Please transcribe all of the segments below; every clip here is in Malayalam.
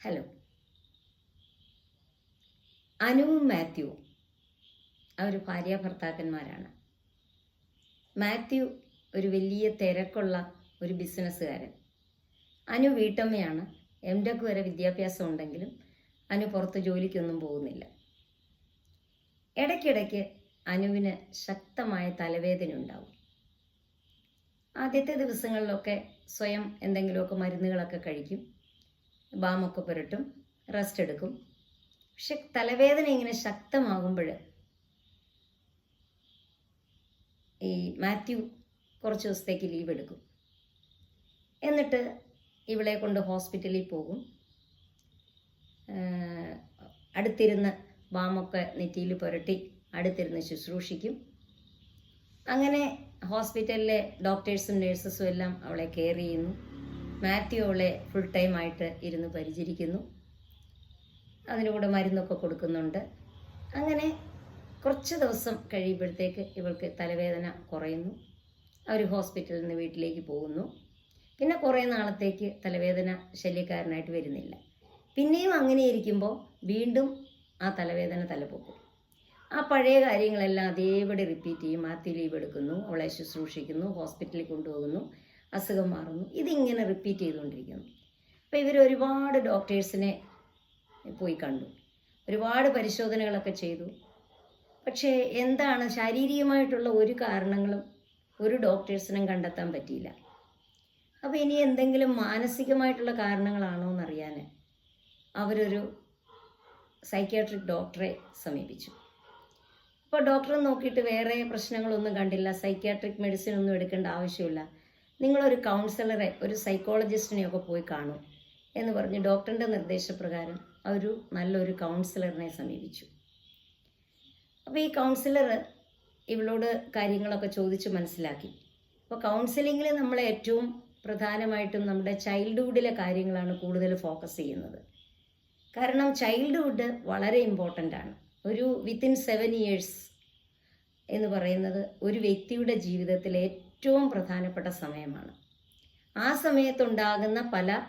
ഹലോ അനുവും മാത്യു അവർ ഭാര്യ ഭർത്താക്കന്മാരാണ്. മാത്യു ഒരു വലിയ തിരക്കുള്ള ഒരു ബിസിനസ്സുകാരൻ അനു വീട്ടമ്മയാണ്. എം ഡെക് വരെ വിദ്യാഭ്യാസം ഉണ്ടെങ്കിലും അനു പുറത്ത് ജോലിക്കൊന്നും പോകുന്നില്ല. ഇടയ്ക്കിടയ്ക്ക് അനുവിന് ശക്തമായ തലവേദന ഉണ്ടാവും. ആദ്യത്തെ ദിവസങ്ങളിലൊക്കെ സ്വയം എന്തെങ്കിലുമൊക്കെ മരുന്നുകളൊക്കെ കഴിക്കും. ബാമൊക്കെ പുരട്ടും റെസ്റ്റ് എടുക്കും. പക്ഷെ തലവേദന ഇങ്ങനെ ശക്തമാകുമ്പോൾ ഈ മാത്യു കുറച്ച് ദിവസത്തേക്ക് ലീവ് എടുക്കും. എന്നിട്ട് ഇവളെ കൊണ്ട് ഹോസ്പിറ്റലിൽ പോകും. അടുത്തിരുന്ന് ബാമൊക്കെ നെറ്റിയിൽ പുരട്ടി അടുത്തിരുന്ന് ശുശ്രൂഷിക്കും. അങ്ങനെ ഹോസ്പിറ്റലിലെ ഡോക്ടേഴ്സും നേഴ്സസും എല്ലാം അവളെ കെയർ ചെയ്യുന്നു. മാത്യു അവളെ ഫുൾ ടൈം ആയിട്ട് ഇരുന്ന് പരിചരിക്കുന്നു. അതിന്റെ കൂടെ മരുന്നൊക്കെ കൊടുക്കുന്നുണ്ട്. അങ്ങനെ കുറച്ച് ദിവസം കഴിയുമ്പോഴത്തേക്ക് ഇവൾക്ക് തലവേദന കുറയുന്നു. അവർ ഹോസ്പിറ്റലിൽ നിന്ന് വീട്ടിലേക്ക് പോകുന്നു. പിന്നെ കുറേ നാളത്തേക്ക് തലവേദന ശല്യക്കാരനായിട്ട് വരുന്നില്ല. പിന്നെയും അങ്ങനെ ഇരിക്കുമ്പോൾ വീണ്ടും ആ തലവേദന തലപൊക്കും. ആ പഴയ കാര്യങ്ങളെല്ലാം അതേപടി റിപ്പീറ്റ് ചെയ്യും. മാത്യു ലീവ് എടുക്കുന്നു അവളെ ശുശ്രൂഷിക്കുന്നു ഹോസ്പിറ്റലിൽ കൊണ്ടുപോകുന്നു. അസുഖം മാറുന്നു. ഇതിങ്ങനെ റിപ്പീറ്റ് ചെയ്തുകൊണ്ടിരിക്കുന്നു. അപ്പോൾ ഇവർ ഒരുപാട് ഡോക്ടേഴ്സിനെ പോയി കണ്ടു. ഒരുപാട് പരിശോധനകളൊക്കെ ചെയ്തു. പക്ഷേ എന്താണ് ശാരീരികമായിട്ടുള്ള ഒരു കാരണങ്ങളും ഒരു ഡോക്ടേഴ്സിനും കണ്ടെത്താൻ പറ്റിയില്ല. അപ്പോൾ ഇനി എന്തെങ്കിലും മാനസികമായിട്ടുള്ള കാരണങ്ങളാണോ എന്നറിയാൻ അവരൊരു സൈക്യാട്രിക് ഡോക്ടറെ സമീപിച്ചു. അപ്പോൾ ഡോക്ടറെ നോക്കിയിട്ട് വേറെ പ്രശ്നങ്ങളൊന്നും കണ്ടില്ല. സൈക്യാട്രിക് മെഡിസിൻ ഒന്നും എടുക്കേണ്ട ആവശ്യമില്ല. നിങ്ങളൊരു കൗൺസിലറെ ഒരു സൈക്കോളജിസ്റ്റിനെയൊക്കെ പോയി കാണൂ എന്ന് പറഞ്ഞ് ഡോക്ടറിന്റെ നിർദ്ദേശപ്രകാരം ഒരു നല്ലൊരു കൗൺസിലറിനെ സമീപിച്ചു. അപ്പോൾ ഈ കൗൺസിലർ ഇവളോട് കാര്യങ്ങളൊക്കെ ചോദിച്ച് മനസ്സിലാക്കി. അപ്പോൾ കൗൺസിലിങ്ങിൽ നമ്മൾ ഏറ്റവും പ്രധാനമായിട്ടും നമ്മുടെ ചൈൽഡ്ഹുഡിലെ കാര്യങ്ങളാണ് കൂടുതൽ ഫോക്കസ് ചെയ്യുന്നത്. കാരണം ചൈൽഡ്ഹുഡ് വളരെ ഇമ്പോർട്ടന്റ് ആണ്. ഒരു വിത്തിൻ സെവൻ ഇയേഴ്സ് എന്ന് പറയുന്നത് ഒരു വ്യക്തിയുടെ ജീവിതത്തിലെ ഏറ്റവും പ്രധാനപ്പെട്ട സമയമാണ്. ആ സമയത്തുണ്ടാകുന്ന പല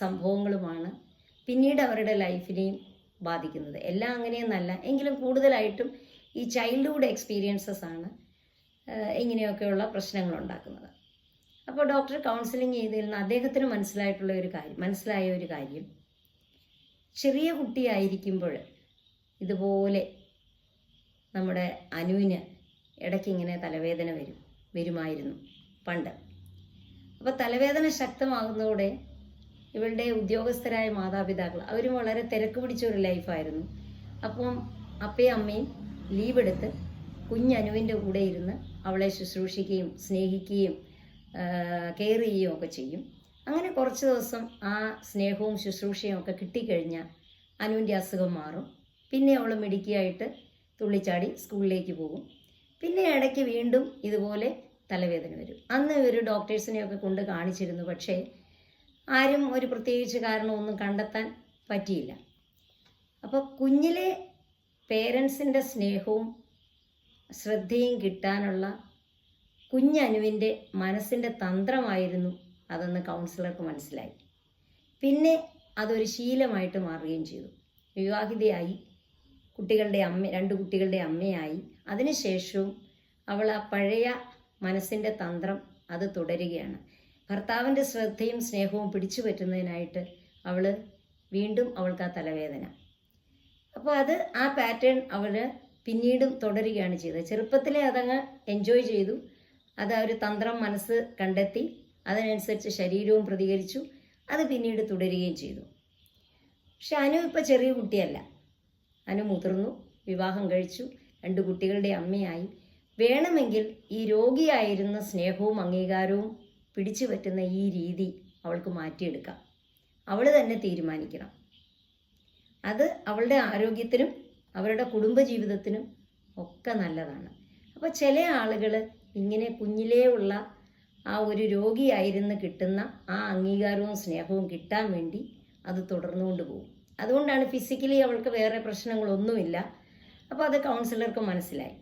സംഭവങ്ങളുമാണ് പിന്നീട് അവരുടെ ലൈഫിനെയും ബാധിക്കുന്നത്. എല്ലാം അങ്ങനെയൊന്നല്ല. എങ്കിലും കൂടുതലായിട്ടും ഈ ചൈൽഡ്ഹുഡ് എക്സ്പീരിയൻസസ് ആണ് ഇങ്ങനെയൊക്കെയുള്ള പ്രശ്നങ്ങൾ ഉണ്ടാക്കുന്നത്. അപ്പോൾ ഡോക്ടർ കൗൺസിലിംഗ് ചെയ്തതിൽ നിന്ന് അദ്ദേഹത്തിന് മനസ്സിലായിട്ടുള്ള ഒരു കാര്യം മനസ്സിലായ ഒരു കാര്യം. ചെറിയ കുട്ടിയായിരിക്കുമ്പോൾ ഇതുപോലെ നമ്മുടെ അനുവിന് ഇടയ്ക്ക് ഇങ്ങനെ തലവേദന വരും. വരുമായിരുന്നു പണ്ട്. അപ്പോൾ തലവേദന ശക്തമാകുന്നതോടെ ഇവളുടെ ഉദ്യോഗസ്ഥരായ മാതാപിതാക്കൾ അവരും വളരെ തിരക്ക് പിടിച്ച ഒരു ലൈഫായിരുന്നു അപ്പം അപ്പയും അമ്മയും ലീവ് എടുത്ത് കുഞ്ഞനുവിന്റെ കൂടെ ഇരുന്ന് അവളെ ശുശ്രൂഷിക്കുകയും സ്നേഹിക്കുകയും കെയർ ചെയ്യുകയും ഒക്കെ ചെയ്യും. അങ്ങനെ കുറച്ച് ദിവസം ആ സ്നേഹവും ശുശ്രൂഷയും ഒക്കെ കിട്ടിക്കഴിഞ്ഞാൽ അനുവിന്റെ അസുഖം മാറും. പിന്നെ അവൾ മിടുക്കിയായിട്ട് തുള്ളിച്ചാടി സ്കൂളിലേക്ക് പോകും. പിന്നെ ഇടയ്ക്ക് വീണ്ടും ഇതുപോലെ തലവേദന വരും. അന്ന് ഇവർ ഡോക്ടേഴ്സിനെയൊക്കെ കൊണ്ട് കാണിച്ചിരുന്നു പക്ഷേ ആരും ഒരു പ്രത്യേകിച്ച് കാരണമൊന്നും കണ്ടെത്താൻ പറ്റിയില്ല. അപ്പോൾ കുഞ്ഞിലെ പേരൻസിന്റെ സ്നേഹവും ശ്രദ്ധയും കിട്ടാനുള്ള കുഞ്ഞനുവിന്റെ മനസ്സിന്റെ തന്ത്രമായിരുന്നു അതെന്ന് കൗൺസിലർക്ക് മനസ്സിലായി. പിന്നെ അതൊരു ശീലമായിട്ട് മാറുകയും ചെയ്തു. വിവാഹിതയായി കുട്ടികളുടെ അമ്മ രണ്ട് കുട്ടികളുടെ അമ്മയായി. അതിനുശേഷവും അവൾ ആ പഴയ മനസ്സിന്റെ തന്ത്രം അത് തുടരുകയാണ്. ഭർത്താവിന്റെ ശ്രദ്ധയും സ്നേഹവും പിടിച്ചു പറ്റുന്നതിനായിട്ട് അവൾ വീണ്ടും അവൾക്ക് ആ തലവേദന. അപ്പോൾ അത് ആ പാറ്റേൺ അവൾ പിന്നീടും തുടരുകയാണ് ചെയ്തത്. ചെറുപ്പത്തിലെ അതങ്ങ് എൻജോയ് ചെയ്തു. അത് ആ ഒരു തന്ത്രം മനസ്സ് കണ്ടെത്തി അതിനനുസരിച്ച് ശരീരവും പ്രതികരിച്ചു അത് പിന്നീട് തുടരുകയും ചെയ്തു. പക്ഷെ അനു ഇപ്പോൾ ചെറിയ കുട്ടിയല്ല. അനു മുതിർന്നു വിവാഹം കഴിച്ചു. രണ്ട് കുട്ടികളുടെ അമ്മയായി. വേണമെങ്കിൽ ഈ രോഗിയായിരുന്ന സ്നേഹവും അംഗീകാരവും പിടിച്ചു പറ്റുന്ന ഈ രീതി അവൾക്ക് മാറ്റിയെടുക്കാം. അവൾ തന്നെ തീരുമാനിക്കണം. അത് അവളുടെ ആരോഗ്യത്തിനും അവരുടെ കുടുംബജീവിതത്തിനും ഒക്കെ നല്ലതാണ്. അപ്പോൾ ചില ആളുകൾ ഇങ്ങനെ കുഞ്ഞിലേ ഉള്ള ആ ഒരു രോഗിയായിരുന്നു കിട്ടുന്ന ആ അംഗീകാരവും സ്നേഹവും കിട്ടാൻ വേണ്ടി അത് തുടർന്നുകൊണ്ട് പോകും. അതുകൊണ്ടാണ് ഫിസിക്കലി അവൾക്ക് വേറെ പ്രശ്നങ്ങളൊന്നുമില്ല. അപ്പോൾ അത് കൗൺസിലർക്ക് മനസ്സിലായി.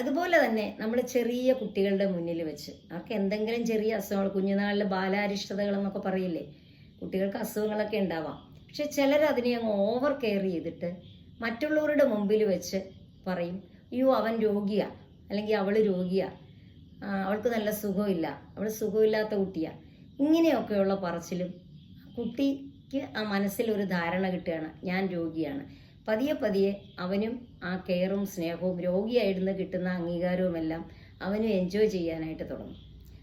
അതുപോലെ തന്നെ നമ്മൾ ചെറിയ കുട്ടികളുടെ മുന്നിൽ വെച്ച് അവർക്ക് എന്തെങ്കിലും ചെറിയ അസുഖങ്ങൾ കുഞ്ഞുനാളിലെ ബാലാരിഷ്ടതകൾ എന്നൊക്കെ പറയില്ലേ? കുട്ടികൾക്ക് അസുഖങ്ങളൊക്കെ ഉണ്ടാവാം. പക്ഷെ ചിലർ അതിനെ അങ്ങ് ഓവർ കെയർ ചെയ്തിട്ട് മറ്റുള്ളവരുടെ മുമ്പിൽ വെച്ച് പറയും അയ്യോ അവൻ രോഗിയാ അല്ലെങ്കിൽ അവൾ രോഗിയാ അവൾക്ക് നല്ല സുഖമില്ല അവൾ സുഖമില്ലാത്ത കുട്ടിയാ. ഇങ്ങനെയൊക്കെയുള്ള പറച്ചിലും കുട്ടിക്ക് ആ മനസ്സിലൊരു ധാരണ കിട്ടുകയാണ്. ഞാൻ രോഗിയാണ്. പതിയെ പതിയെ അവനും ആ കെയറും സ്നേഹവും രോഗിയായിരുന്നു കിട്ടുന്ന അംഗീകാരവും എല്ലാം അവനും എൻജോയ് ചെയ്യാനായിട്ട് തുടങ്ങും.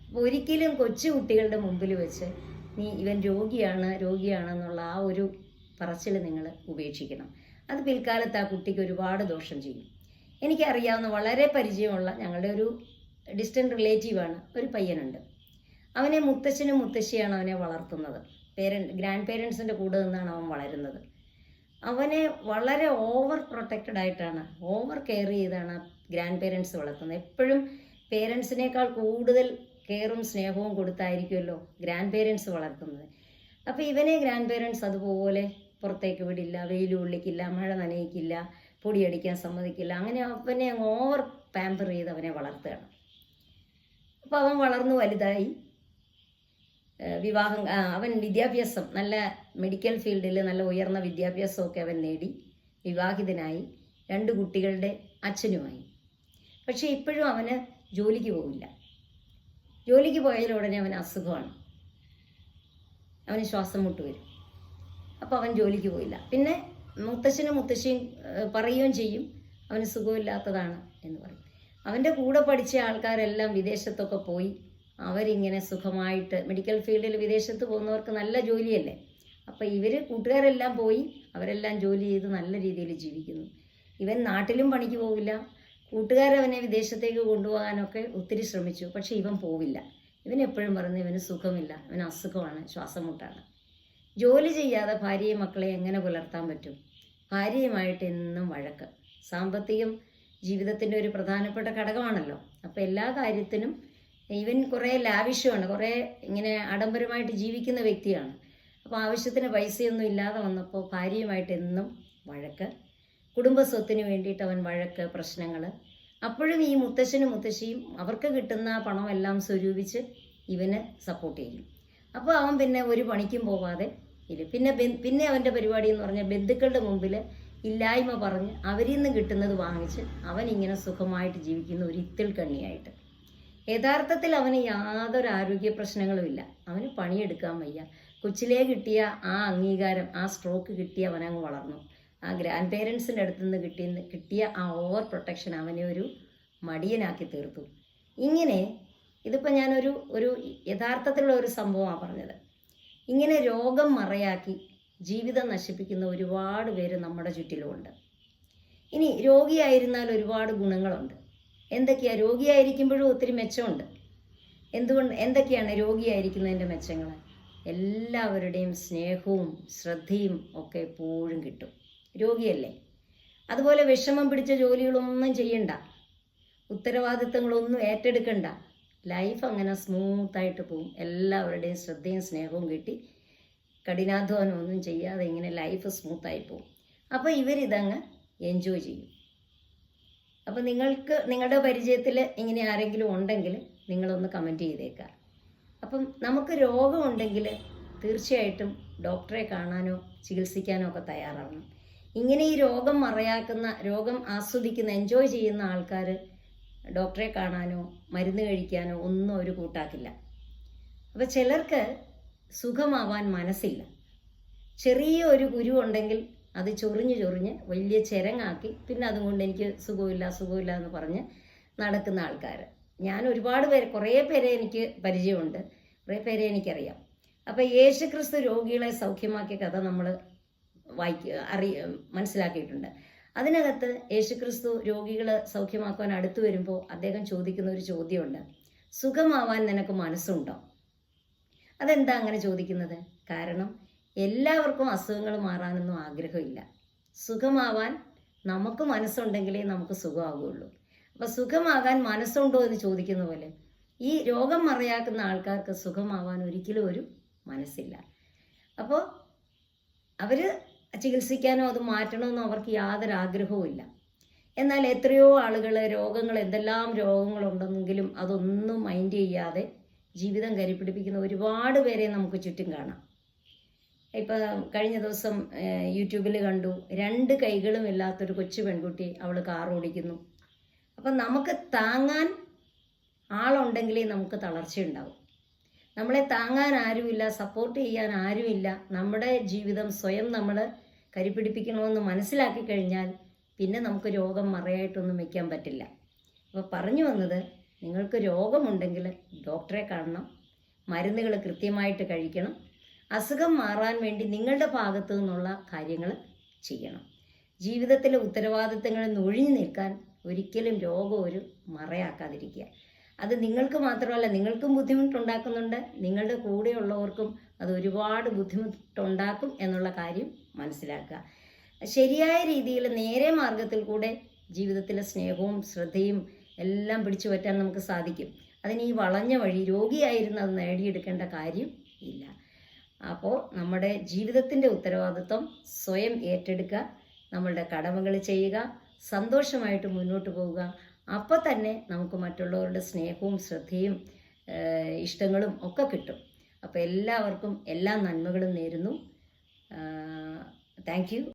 അപ്പോൾ ഒരിക്കലും കൊച്ചു കുട്ടികളുടെ മുമ്പിൽ വെച്ച് നീ ഇവൻ രോഗിയാണ് രോഗിയാണെന്നുള്ള ആ ഒരു പറച്ചിൽ നിങ്ങൾ ഉപേക്ഷിക്കണം. അത് പിൽക്കാലത്ത് ആ കുട്ടിക്ക് ഒരുപാട് ദോഷം ചെയ്യും. എനിക്കറിയാവുന്ന വളരെ പരിചയമുള്ള ഞങ്ങളുടെ ഒരു ഡിസ്റ്റന്റ് റിലേറ്റീവാണ് ഒരു പയ്യനുണ്ട്. അവനെ മുത്തശ്ശനും മുത്തശ്ശിയാണ് അവനെ വളർത്തുന്നത്. പേരൻ ഗ്രാൻഡ് പേരൻസിന്റെ കൂടെ നിന്നാണ് അവൻ വളരുന്നത്. അവനെ വളരെ ഓവർ പ്രൊട്ടക്റ്റഡ് ആയിട്ടാണ് ഓവർ കെയർ ചെയ്താണ് ഗ്രാൻഡ് പേരൻസ് വളർത്തുന്നത്. എപ്പോഴും പേരൻസിനേക്കാൾ കൂടുതൽ കെയറും സ്നേഹവും കൊടുത്തായിരിക്കുമല്ലോ ഗ്രാൻഡ് പേരൻസ് വളർത്തുന്നത്. അപ്പോൾ ഇവനെ ഗ്രാൻഡ് പേരൻസ് അതുപോലെ പുറത്തേക്ക് വിടില്ല വെയിൽ കൊള്ളിക്കില്ല മഴ നനയിക്കില്ല പൊടിയടിക്കാൻ സമ്മതിക്കില്ല അങ്ങനെ അവനെ അങ്ങ് ഓവർ പാമ്പർ ചെയ്ത് അവനെ വളർത്തുകയാണ്. അപ്പോൾ അവൻ വളർന്നു വലുതായി. വിവാഹം അവൻ വിദ്യാഭ്യാസം നല്ല മെഡിക്കൽ ഫീൽഡിൽ നല്ല ഉയർന്ന വിദ്യാഭ്യാസമൊക്കെ അവൻ നേടി. വിവാഹിതനായി. രണ്ട് കുട്ടികളുടെ അച്ഛനുമായി. പക്ഷേ ഇപ്പോഴും അവന് ജോലിക്ക് പോകില്ല ജോലിക്ക് പോയാൽ ഉടനെ അവന് അസുഖമാണ്. അവന് ശ്വാസം മുട്ട് വരും. അപ്പോൾ അവൻ ജോലിക്ക് പോയില്ല പിന്നെ മുത്തശ്ശനും മുത്തശ്ശിയും പറയുകയും ചെയ്യും അവന് സുഖമില്ലാത്തതാണ് എന്ന് പറയും. അവന്റെ കൂടെ പഠിച്ച ആൾക്കാരെല്ലാം വിദേശത്തൊക്കെ പോയി അവരിങ്ങനെ സുഖമായിട്ട് മെഡിക്കൽ ഫീൽഡിൽ വിദേശത്ത് പോകുന്നവർക്ക് നല്ല ജോലിയല്ലേ? അപ്പോൾ ഇവർ കൂട്ടുകാരെല്ലാം പോയി അവരെല്ലാം ജോലി ചെയ്ത് നല്ല രീതിയിൽ ജീവിക്കുന്നു. ഇവൻ നാട്ടിലും പണിക്ക് പോവില്ല. കൂട്ടുകാരവനെ വിദേശത്തേക്ക് കൊണ്ടുപോകാനൊക്കെ ഒത്തിരി ശ്രമിച്ചു. പക്ഷേ ഇവൻ പോവില്ല. ഇവൻ എപ്പോഴും പറഞ്ഞു ഇവന് സുഖമില്ല. ഇവൻ അസുഖമാണ് ശ്വാസം മുട്ടാണ്. ജോലി ചെയ്യാതെ ഭാര്യയും മക്കളെ എങ്ങനെ പുലർത്താൻ പറ്റും? ഭാര്യയുമായിട്ട് എന്നും വഴക്ക്. സാമ്പത്തികം ജീവിതത്തിന്റെ ഒരു പ്രധാനപ്പെട്ട ഘടകമാണല്ലോ. അപ്പോൾ എല്ലാ കാര്യത്തിനും ഇവൻ കുറേ ലാവിഷ്യമാണ് കുറേ ഇങ്ങനെ ആഡംബരമായിട്ട് ജീവിക്കുന്ന വ്യക്തിയാണ്. അപ്പോൾ ആവശ്യത്തിന് പൈസയൊന്നും ഇല്ലാതെ വന്നപ്പോൾ ഭാര്യയുമായിട്ട് എന്നും വഴക്ക് കുടുംബ സ്വത്തിന് വേണ്ടിയിട്ട് അവൻ വഴക്ക് പ്രശ്നങ്ങൾ അപ്പോഴും ഈ മുത്തശ്ശനും മുത്തശ്ശിയും അവർക്ക് കിട്ടുന്ന പണമെല്ലാം സ്വരൂപിച്ച് ഇവന് സപ്പോർട്ട് ചെയ്യും അപ്പോൾ അവൻ പിന്നെ ഒരു പണിക്കും പോവാതെ ഇല്ല. പിന്നെ പിന്നെ അവന്റെ പരിപാടി എന്ന് പറഞ്ഞാൽ ബന്ധുക്കളുടെ മുമ്പിൽ ഇല്ലായ്മ പറഞ്ഞ് അവരിൽ നിന്ന് കിട്ടുന്നത് വാങ്ങിച്ച് അവൻ ഇങ്ങനെ സുഖമായിട്ട് ജീവിക്കുന്ന ഒരു ഇത്തിൽ കണ്ണിയായിട്ട് യഥാർത്ഥത്തിൽ അവന് യാതൊരു ആരോഗ്യ പ്രശ്നങ്ങളും ഇല്ല. അവന് പണിയെടുക്കാൻ വയ്യ. കൊച്ചിലേ കിട്ടിയ ആ അംഗീകാരം ആ സ്ട്രോക്ക് കിട്ടിയ അവനങ്ങ് വളർന്നു. ആ ഗ്രാൻഡ് പേരൻസിന്റെ അടുത്തു നിന്ന് കിട്ടിയ കിട്ടിയ ആ ഓവർ പ്രൊട്ടക്ഷൻ അവനെ ഒരു മടിയനാക്കി തീർത്തു. ഇങ്ങനെ ഇതിപ്പോൾ ഞാനൊരു ഒരു യഥാർത്ഥത്തിലുള്ള ഒരു സംഭവമാണ് പറഞ്ഞത്. ഇങ്ങനെ രോഗം മറയാക്കി ജീവിതം നശിപ്പിക്കുന്ന ഒരുപാട് പേര് നമ്മുടെ ചുറ്റിലുമുണ്ട്. ഇനി രോഗിയായിരുന്നാൽ ഒരുപാട് ഗുണങ്ങളുണ്ട്. എന്തൊക്കെയാണ് രോഗിയായിരിക്കുമ്പോഴും ഒത്തിരി മെച്ചമുണ്ട്. എന്തുകൊണ്ട് എന്തൊക്കെയാണ് രോഗിയായിരിക്കുന്നതിന്റെ മെച്ചങ്ങൾ എല്ലാവരുടെയും സ്നേഹവും ശ്രദ്ധയും ഒക്കെ എപ്പോഴും കിട്ടും. രോഗിയല്ലേ? അതുപോലെ വിഷമം പിടിച്ച ജോലികളൊന്നും ചെയ്യണ്ട. ഉത്തരവാദിത്തങ്ങളൊന്നും ഏറ്റെടുക്കണ്ട. ലൈഫ് അങ്ങനെ സ്മൂത്തായിട്ട് പോകും. എല്ലാവരുടെയും ശ്രദ്ധയും സ്നേഹവും കിട്ടി കഠിനാധ്വാനം ഒന്നും ചെയ്യാതെ ഇങ്ങനെ ലൈഫ് സ്മൂത്തായി പോകും. അപ്പോൾ ഇവരിതങ്ങ് എൻജോയ് ചെയ്യും. അപ്പോൾ നിങ്ങൾക്ക് നിങ്ങളുടെ പരിചയത്തിൽ ഇങ്ങനെ ആരെങ്കിലും ഉണ്ടെങ്കിൽ നിങ്ങളൊന്ന് കമന്റ് ചെയ്തേക്കുക അപ്പം നമുക്ക് രോഗമുണ്ടെങ്കിൽ തീർച്ചയായിട്ടും ഡോക്ടറെ കാണാനോ ചികിത്സിക്കാനോ ഒക്കെ തയ്യാറാവണം. ഇങ്ങനെ ഈ രോഗം മറയാക്കുന്ന രോഗം ആസ്വദിക്കുന്ന എൻജോയ് ചെയ്യുന്ന ആൾക്കാർ ഡോക്ടറെ കാണാനോ മരുന്ന് കഴിക്കാനോ ഒന്നും ഒരു കൂട്ടാക്കില്ല. അപ്പോൾ ചിലർക്ക് സുഖമാവാൻ മനസ്സില്ല. ചെറിയ ഒരു ഗുരു ഉണ്ടെങ്കിൽ അത് ചൊറിഞ്ഞ് ചൊറിഞ്ഞ് വലിയ ചിരങ്ങാക്കി പിന്നെ അതുകൊണ്ട് എനിക്ക് സുഖമില്ല സുഖമില്ല എന്ന് പറഞ്ഞ് നടക്കുന്ന ആൾക്കാർ ഞാൻ ഒരുപാട് പേര് കുറേ പേരെ എനിക്ക് പരിചയമുണ്ട്. കുറേ പേരെ എനിക്കറിയാം. അപ്പോൾ യേശുക്രിസ്തു രോഗികളെ സൗഖ്യമാക്കിയ കഥ നമ്മൾ വായിക്ക അറി മനസ്സിലാക്കിയിട്ടുണ്ട്. അതിനകത്ത് യേശുക്രിസ്തു രോഗികൾ സൗഖ്യമാക്കുവാൻ അടുത്തു വരുമ്പോൾ അദ്ദേഹം ചോദിക്കുന്ന ഒരു ചോദ്യമുണ്ട്. സുഖമാവാൻ നിനക്ക് മനസ്സുണ്ടോ? അതെന്താ അങ്ങനെ ചോദിക്കുന്നത്? കാരണം എല്ലാവർക്കും അസുഖങ്ങൾ മാറാനൊന്നും ആഗ്രഹമില്ല. സുഖമാവാൻ നമുക്ക് മനസ്സുണ്ടെങ്കിലേ നമുക്ക് സുഖമാകുള്ളൂ അപ്പോൾ സുഖമാകാൻ മനസ്സുണ്ടോ എന്ന് ചോദിക്കുന്ന പോലെ ഈ രോഗം മറയാക്കുന്ന ആൾക്കാർക്ക് സുഖമാവാൻ ഒരിക്കലും ഒരു മനസ്സില്ല. അപ്പോൾ അവർ ചികിത്സിക്കാനോ അത് മാറ്റണമെന്നോ അവർക്ക് യാതൊരു ആഗ്രഹവും ഇല്ല. എന്നാൽ എത്രയോ ആളുകൾ രോഗങ്ങൾ എന്തെല്ലാം രോഗങ്ങളുണ്ടെങ്കിലും അതൊന്നും മൈൻഡ് ചെയ്യാതെ ജീവിതം കരിപ്പിടിപ്പിക്കുന്ന ഒരുപാട് പേരെ നമുക്ക് ചുറ്റും കാണാം. ഇപ്പം കഴിഞ്ഞ ദിവസം യൂട്യൂബിൽ കണ്ടു. രണ്ട് കൈകളും ഇല്ലാത്തൊരു കൊച്ചു പെൺകുട്ടി അവൾ കാർ ഓടിക്കുന്നു. അപ്പം നമുക്ക് താങ്ങാൻ ആളുണ്ടെങ്കിലേ നമുക്ക് തളർച്ചയുണ്ടാവും നമ്മളെ താങ്ങാൻ ആരുമില്ല സപ്പോർട്ട് ചെയ്യാൻ ആരുമില്ല. നമ്മുടെ ജീവിതം സ്വയം നമ്മൾ കരിപ്പിടിപ്പിക്കണമെന്ന് മനസ്സിലാക്കി കഴിഞ്ഞാൽ പിന്നെ നമുക്ക് രോഗം മറയായിട്ടൊന്നും വയ്ക്കാൻ പറ്റില്ല. അപ്പോൾ പറഞ്ഞു വന്നത് നിങ്ങൾക്ക് രോഗമുണ്ടെങ്കിൽ ഡോക്ടറെ കാണണം മരുന്നുകൾ കൃത്യമായിട്ട് കഴിക്കണം അസുഖം മാറാൻ വേണ്ടി നിങ്ങളുടെ ഭാഗത്തു നിന്നുള്ള കാര്യങ്ങൾ ചെയ്യണം. ജീവിതത്തിലെ ഉത്തരവാദിത്തങ്ങളിൽ നിന്ന് ഒഴിഞ്ഞു നിൽക്കാൻ ഒരിക്കലും രോഗം ഒരു മറയാക്കാതിരിക്കുക. അത് നിങ്ങൾക്ക് മാത്രമല്ല നിങ്ങൾക്കും ബുദ്ധിമുട്ടുണ്ടാക്കുന്നുണ്ട്. നിങ്ങളുടെ കൂടെയുള്ളവർക്കും അത് ഒരുപാട് ബുദ്ധിമുട്ടുണ്ടാക്കും എന്നുള്ള കാര്യം മനസ്സിലാക്കുക. ശരിയായ രീതിയിൽ നേരെ മാർഗത്തിൽ കൂടെ ജീവിതത്തിലെ സ്നേഹവും ശ്രദ്ധയും എല്ലാം പിടിച്ചു പറ്റാൻ നമുക്ക് സാധിക്കും. അതിന് ഈ വളഞ്ഞ വഴി രോഗിയായിരുന്നു അത് നേടിയെടുക്കേണ്ട കാര്യം ഇല്ല. അപ്പോൾ നമ്മുടെ ജീവിതത്തിന്റെ ഉത്തരവാദിത്വം സ്വയം ഏറ്റെടുക്കുക നമ്മളുടെ കടമകൾ ചെയ്യുക സന്തോഷമായിട്ട് മുന്നോട്ട് പോവുക. അപ്പോൾ തന്നെ നമുക്ക് മറ്റുള്ളവരുടെ സ്നേഹവും ശ്രദ്ധയും ഇഷ്ടങ്ങളും ഒക്കെ കിട്ടും. അപ്പോൾ എല്ലാവർക്കും എല്ലാ നന്മകളും നേരുന്നു. താങ്ക്